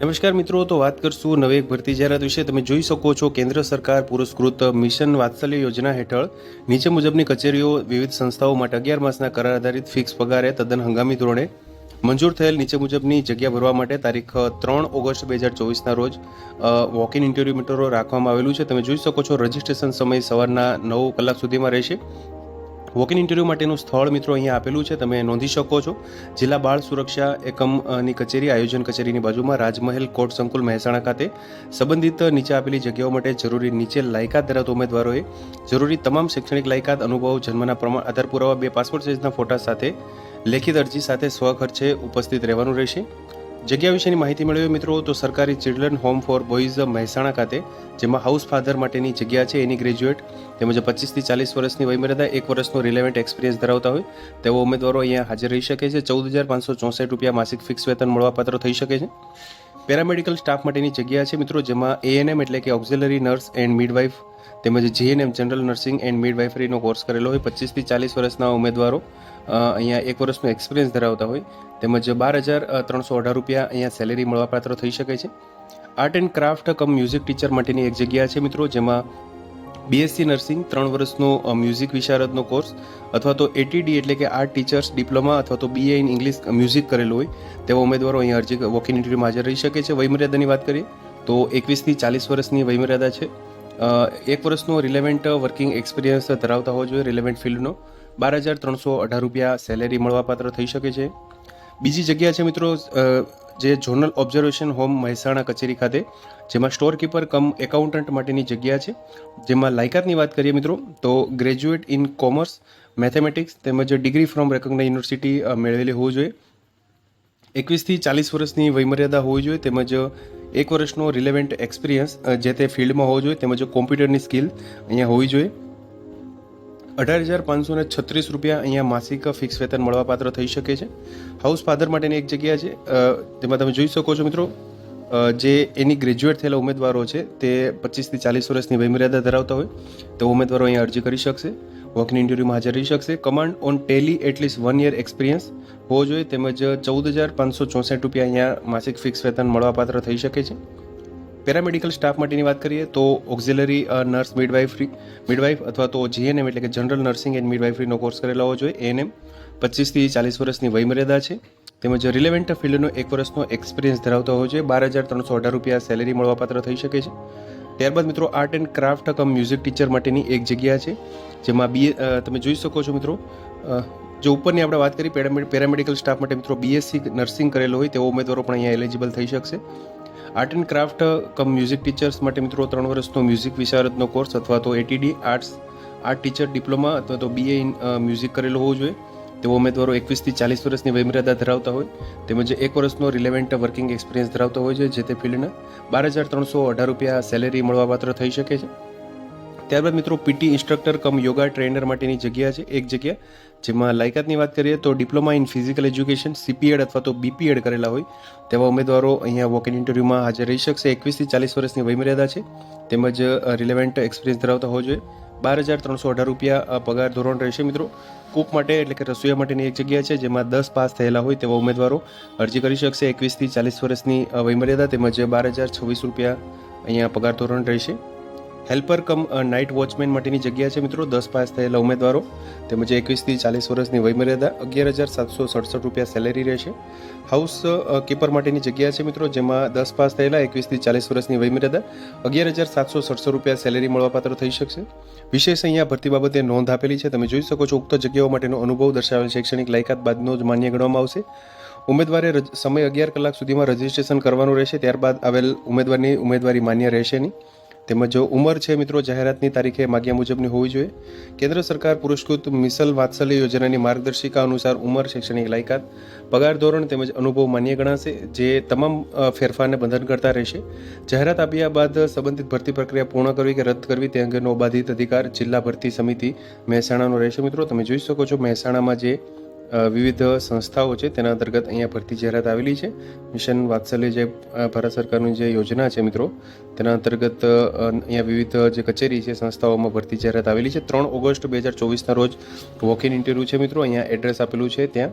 નમસ્કાર મિત્રો, તો વાત કરશું નવી એક ભરતી જાહેરાત વિશે. તમે જોઈ શકો છો કેન્દ્ર સરકાર પુરસ્કૃત મિશન વાત્સલ્ય યોજના હેઠળ નીચે મુજબની કચેરીઓ વિવિધ સંસ્થાઓ માટે અગિયાર માસના કરાર આધારિત ફિક્સ પગારે તદ્દન હંગામી ધોરણે મંજૂર થયેલ નીચે મુજબની જગ્યા ભરવા માટે તારીખ ત્રણ ઓગસ્ટ બે હજાર ચોવીસના રોજ વોક ઇન ઇન્ટરવ્યુ મીટરો રાખવામાં આવેલું છે. તમે જોઈ શકો છો, રજિસ્ટ્રેશન સમય સવારના નવ કલાક સુધીમાં રહેશે. વોક ઇન ઇન્ટરવ્યૂ માટેનું સ્થળ મિત્રો અહીંયા આપેલું છે. તમે નોંધી શકો છો. જિલ્લા બાળ સુરક્ષા એકમની કચેરી, આયોજન કચેરીની બાજુમાં રાજમહેલ કોર્ટ સંકુલ મહેસાણા ખાતે સંબંધિત નીચે આપેલી જગ્યાઓ માટે જરૂરી નીચે લાયકાત ધરાવતા ઉમેદવારોએ જરૂરી તમામ શૈક્ષણિક લાયકાત, અનુભવ, જન્મના પ્રમાણ, આધાર પુરાવા, બે પાસપોર્ટ સાઇઝના ફોટા સાથે લેખિત અરજી સાથે સ્વખર્ચે ઉપસ્થિત રહેવાનું રહેશે. જગ્યા વિશેની માહિતી મેળવીએ મિત્રો તો સરકારી children home for boys Mehsana ખાતે, જેમાં હાઉસ ફાધર માટેની જગ્યા છે એની ગ્રેજ્યુએટ, તેમજ પચીસથી ચાલીસ વર્ષની વયમર્યાદા, એક વર્ષનો રિલેવન્ટ એક્સપિરિયન્સ ધરાવતા હોય તેવો ઉમેદવારો અહીંયા હાજર રહી શકે છે. ચૌદ હજાર પાંચસો ચોસઠ રૂપિયા માસિક ફિક્સ વેતન મળવાપાત્ર થઈ શકે છે. પેરામેડિકલ સ્ટાફ માટેની જગ્યા છે મિત્રો, જેમાં એએનએમ એટલે કે ઓક્ઝિલરી નર્સ એન્ડ મિડવાઇફ તેમજ જીએનએમ જનરલ નર્સિંગ એન્ડ મિડવાઇફરીનો કોર્સ કરેલો હોય. પચીસથી ચાલીસ વર્ષના ઉમેદવારો અહીંયા એક વર્ષનો એક્સપિરિયન્સ ધરાવતા હોય. તેમજ બાર હજાર ત્રણસો અઢાર રૂપિયા અહીંયા સેલેરી મળવાપાત્ર થઈ શકે છે. Art and craft cum music teacher માટેની એક જગ્યા છે મિત્રો, જેમાં બીએસસી નર્સિંગ ત્રણ વર્ષનો મ્યુઝિક વિશારદનો કોર્સ અથવા તો એટીડી એટલે કે આર્ટ ટીચર્સ ડિપ્લોમા અથવા તો બીએ ઇન ઇંગ્લિશ મ્યુઝિક કરેલું હોય, તેવા ઉમેદવારો અહીંયા અરજી વોક ઇન ઇન્ટરવ્યુમાં હાજર રહી શકે છે. વયમર્યાદાની વાત કરીએ, તો એકવીસથી ચાલીસ વર્ષની વયમર્યાદા છે. એક વર્ષનો રિલેવન્ટ વર્કિંગ એક્સપિરિયન્સ ધરાવતા હોવો જોઈએ રિલેવન્ટ ફિલ્ડનો બાર હજાર ત્રણસો અઢાર રૂપિયા સેલેરી મળવાપાત્ર થઈ શકે છે. બીજી જગ્યા છે મિત્રો જે ઝોનલ ઓબ્ઝર્વેશન હોમ મહેસાણા કચેરી ખાતે, જેમાં સ્ટોર કીપર કમ એકાઉન્ટન્ટ માટેની જગ્યા છે. જેમાં લાયકાતની વાત કરીએ મિત્રો, તો ગ્રેજ્યુએટ ઇન કોમર્સ મેથેમેટિક્સ તેમજ ડિગ્રી ફ્રોમ રેકોગ્નાઇઝ યુનિવર્સિટી મેળવેલી હોવું જોઈએ. એકવીસથી ચાલીસ વર્ષની વયમર્યાદા હોવી જોઈએ, તેમજ એક વર્ષનો રિલેવન્ટ એક્સપિરિયન્સ જે તે ફિલ્ડમાં હોવો જોઈએ, તેમજ કોમ્પ્યુટરની સ્કિલ અહીંયા હોવી જોઈએ. અઢાર હજાર પાંચસો ને છત્રીસ રૂપિયા અહીંયા માસિક ફિક્સ વેતન મળવાપાત્ર થઈ શકે છે. હાઉસ ફાધર માટેની એક જગ્યા છે. તેમાં તમે જોઈ શકો છો મિત્રો જે એની ગ્રેજ્યુએટ થયેલા ઉમેદવારો છે તે પચીસથી ચાલીસ વર્ષની વયમર્યાદા ધરાવતા હોય, તો ઉમેદવારો અહીંયા અરજી કરી શકશે વોકિંગ ઇન્ટરવ્યુમાં હાજર રહી શકશે. Command on Tally at least one year experience હોવો જોઈએ, તેમજ ચૌદ હજાર પાંચસો ચોસઠ રૂપિયા અહીંયા માસિક ફિક્સ વેતન મળવાપાત્ર થઈ શકે છે. પેરામેડિકલ સ્ટાફ માટેની વાત કરીએ તો ઓક્ઝિલરી નર્સ મિડવાઇફરી મિડવાઇફ અથવા તો જીએનએમ એટલે કે જનરલ નર્સિંગ એન્ડ મિડવાઇફરીનો કોર્સ કરેલો હોવો જોઈએ. એએનએમ પચીસથી ચાલીસ વર્ષની વયમર્યાદા છે. તેમજ રિલેવન્ટ ફિલ્ડનો એક વર્ષનો એક્સપિરિયન્સ ધરાવતો હોવો જોઈએ. બાર હજાર ત્રણસો અઢાર રૂપિયા સેલેરી મળવાપાત્ર થઈ શકે છે. ત્યારબાદ મિત્રો art and craft cum music teacher માટેની એક જગ્યા છે, જેમાં બી તમે જોઈ શકો છો મિત્રો. જો ઉપરની આપણે વાત કરી, પેરામે- પેરામેડિકલ સ્ટાફ માટે મિત્રો બીએસસી નર્સિંગ કરેલો હોય, તેવો ઉમેદવારો પણ અહીંયા એલિજિબલ થઈ શકશે. Art and craft cum music teachers માટે મિત્રો ત્રણ વર્ષનો મ્યુઝિક વિશારદનો કોર્સ અથવા તો ATD arts art teacher diploma અથવા તો બીએ ઇન મ્યુઝિક કરેલો હોવો જોઈએ. તેઓ ઉમેદવારો એકવીસથી ચાલીસ વર્ષની વયમર્યાદા ધરાવતા હોય. તેમજ એક વર્ષનો રિલેવન્ટ વર્કિંગ એક્સપિરિયન્સ ધરાવતા હોય છે જે તે ફિલ્ડના બાર હજાર ત્રણસો અઢાર રૂપિયા સેલેરી મળવાપાત્ર થઈ શકે છે. ત્યારબાદ મિત્રો PT instructor cum yoga trainer માટેની જગ્યા છે, એક જગ્યા. જેમાં લાયકાતની વાત કરીએ તો diploma in physical education, CPEd અથવા તો બીપીએડ કરેલા હોય. તેવા ઉમેદવારો અહીંયા વોક ઇન ઇન્ટરવ્યુમાં હાજર રહી શકશે. એકવીસથી ચાલીસ વર્ષની વયમર્યાદા છે. તેમજ રિલેવન્ટ એક્સપિરિયન્સ ધરાવતા હોવો જોઈએ. બાર હજાર ત્રણસો અઢાર રૂપિયા પગાર ધોરણ રહેશે મિત્રો. કૂક માટે એટલે કે રસોઈયા માટેની એક જગ્યા છે, જેમાં દસ પાસ થયેલા હોય તેવા ઉમેદવારો અરજી કરી શકશે. એકવીસથી ચાલીસ વર્ષની વયમર્યાદા તેમજ બાર હજાર છવ્વીસ રૂપિયા અહીંયા પગાર ધોરણ રહેશે. હેલ્પર કમ નાઇટ વોચમેન માટેની જગ્યા છે મિત્રો. દસ પાસ થયેલા ઉમેદવારો તેમજ એકવીસથી ચાલીસ વર્ષની વયમર્યાદા અગિયાર હજાર સાતસો સડસઠ રૂપિયા સેલેરી રહેશે. હાઉસ કીપર માટેની જગ્યા છે મિત્રો, જેમાં દસ પાસ થયેલા એકવીસથી ચાલીસ વર્ષની વયમર્યાદા અગિયાર હજાર સાતસો સડસઠ રૂપિયા સેલેરી મળવાપાત્ર થઈ શકશે. વિશેષ અહીંયા ભરતી બાબતે નોંધ આપેલી છે. તમે જોઈ શકો છો, ઉક્ત જગ્યાઓ માટેનો અનુભવ દર્શાવેલ શૈક્ષણિક લાયકાત બાદનો જ માન્ય ગણવામાં આવશે. ઉમેદવારે સમય અગિયાર કલાક સુધીમાં રજીસ્ટ્રેશન કરવાનું રહેશે. ત્યારબાદ આવેલ ઉમેદવારની ઉમેદવારી માન્ય રહેશે નહીં. તેમજ ઉંમર છે મિત્રો જાહેરાતની તારીખે માગ્યા મુજબની હોવી જોઈએ. કેન્દ્ર સરકાર પુરસ્કૃત મિસલ વાત્સલ્ય યોજનાની માર્ગદર્શિકા અનુસાર ઉંમર, શૈક્ષણિક લાયકાત, પગાર ધોરણ તેમજ અનુભવ માન્ય ગણાશે, જે તમામ ફેરફારને બંધન કરતા રહેશે. જાહેરાત આપ્યા બાદ સંબંધિત ભરતી પ્રક્રિયા પૂર્ણ કરવી કે રદ કરવી તે અંગેનો અબાધિત અધિકાર જિલ્લા ભરતી સમિતિ મહેસાણાનો રહેશે. મિત્રો, તમે જોઈ શકો છો મહેસાણામાં જે વિવિધ સંસ્થાઓ છે, તેના અંતર્ગત અહીંયા ભરતી જાહેરાત આવેલી છે. મિશન વાત્સલ્ય જે ભારત સરકારની જે યોજના છે મિત્રો, તેના અંતર્ગત અહીંયા વિવિધ જે કચેરી છે, સંસ્થાઓમાં ભરતી જાહેરાત આવેલી છે. ત્રણ ઓગસ્ટ બે હજાર ચોવીસના રોજ વોક ઇન ઇન્ટરવ્યૂ છે મિત્રો, અહીંયા એડ્રેસ આપેલું છે ત્યાં.